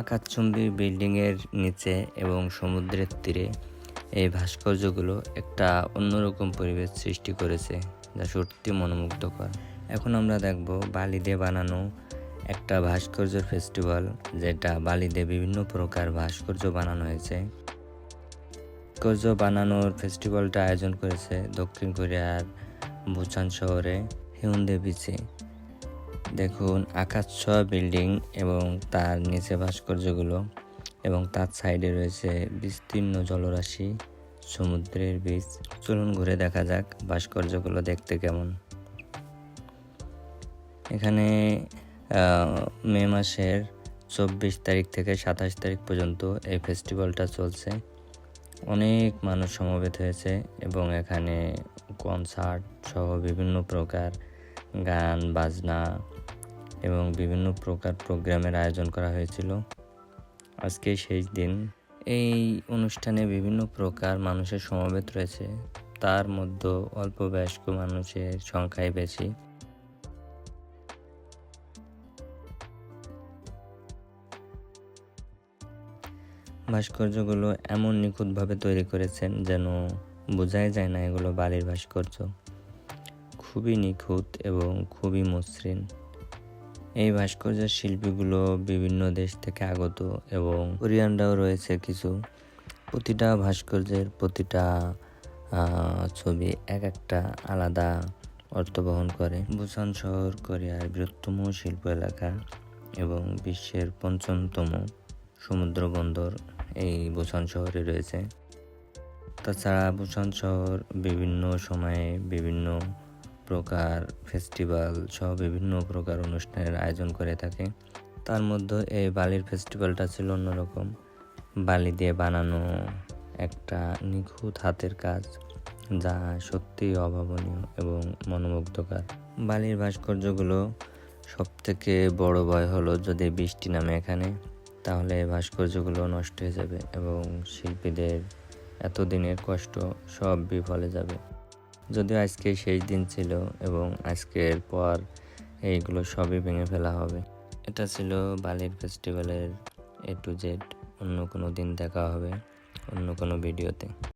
আকাশচুম্বী বিল্ডিংয়ের নিচে এবং সমুদ্রের তীরে এই ভাস্কর্যগুলো একটা অন্যরকম পরিবেশ সৃষ্টি করেছে যা সত্যি মনোমুগ্ধকর। এখন আমরা দেখব বালিতে বানানো একটা ভাস্কর্য ফেস্টিভ্যাল, যেটা বালিতে বিভিন্ন প্রকার ভাস্কর্য বানানো হয়েছে। ভাস্কর্য বানানোর ফেস্টিভ্যালটা আয়োজন করেছে দক্ষিণ কোরিয়ার বুচান শহরে হিউন্দে বিচে। দেখুন, আকাশ ছোঁয়া বিল্ডিং এবং তার নিচে ভাস্কর্যগুলো এবং তার সাইডে রয়েছে বিস্তীর্ণ জলরাশি, সমুদ্রের বীজ। চলুন ঘুরে দেখা যাক ভাস্কর্যগুলো দেখতে কেমন। এখানে মে মাসের চব্বিশ তারিখ থেকে সাতাশ তারিখ পর্যন্ত এই ফেস্টিভ্যালটা চলছে। অনেক মানুষ সমবেত হয়েছে এবং এখানে কনসার্ট সহ বিভিন্ন প্রকার গান, বাজনা এবং বিভিন্ন প্রকার প্রোগ্রামের আয়োজন করা হয়েছিল। আজকে শেষ দিন। এই অনুষ্ঠানে বিভিন্ন প্রকার মানুষের সমবেত রয়েছে। তার মধ্যে অল্প বয়স্ক মানুষের সংখ্যাই বেশি। ভাস্কর্যগুলো এমন নিখুঁতভাবে তৈরি করেছেন যেন বোঝাই যায় না এগুলো বালির ভাস্কর্য। খুবই নিখুঁত এবং খুবই মসৃণ। এই ভাস্কর্যের শিল্পীগুলো বিভিন্ন দেশ থেকে আগত এবং কোরিয়ানরাও রয়েছে কিছু। প্রতিটা ভাস্কর্যের প্রতিটা ছবি এক একটা আলাদা অর্থ বহন করে। বুসান শহর কোরিয়ার বৃহত্তম শিল্প এলাকা এবং বিশ্বের পঞ্চমতম সমুদ্র বন্দর এই বুসান শহরে রয়েছে। তাছাড়া বুসান শহর বিভিন্ন সময়ে বিভিন্ন প্রকার ফেস্টিভ্যাল সহ বিভিন্ন প্রকার অনুষ্ঠানের আয়োজন করে থাকে। তার মধ্যে এই বালির ফেস্টিভ্যালটা ছিল অন্যরকম। বালি দিয়ে বানানো একটা নিখুঁত হাতের কাজ যা সত্যিই অভাবনীয় এবং মনোমুগ্ধকর। বালির ভাস্কর্যগুলো সব থেকে বড় ভয় হলো যদি বৃষ্টি নামে এখানে, তাহলে এই ভাস্কর্যগুলো নষ্ট হয়ে যাবে এবং শিল্পীদের এতদিনের কষ্ট সব বিফলে যাবে। যদিও আজকে শেষ দিন ছিল এবং আজকের পর এইগুলো সবই ভেঙে ফেলা হবে। এটা ছিল বালির ফেস্টিভ্যালের এ টু জেড অন্য কোনো দিন দেখা হবে, অন্য কোনো ভিডিওতে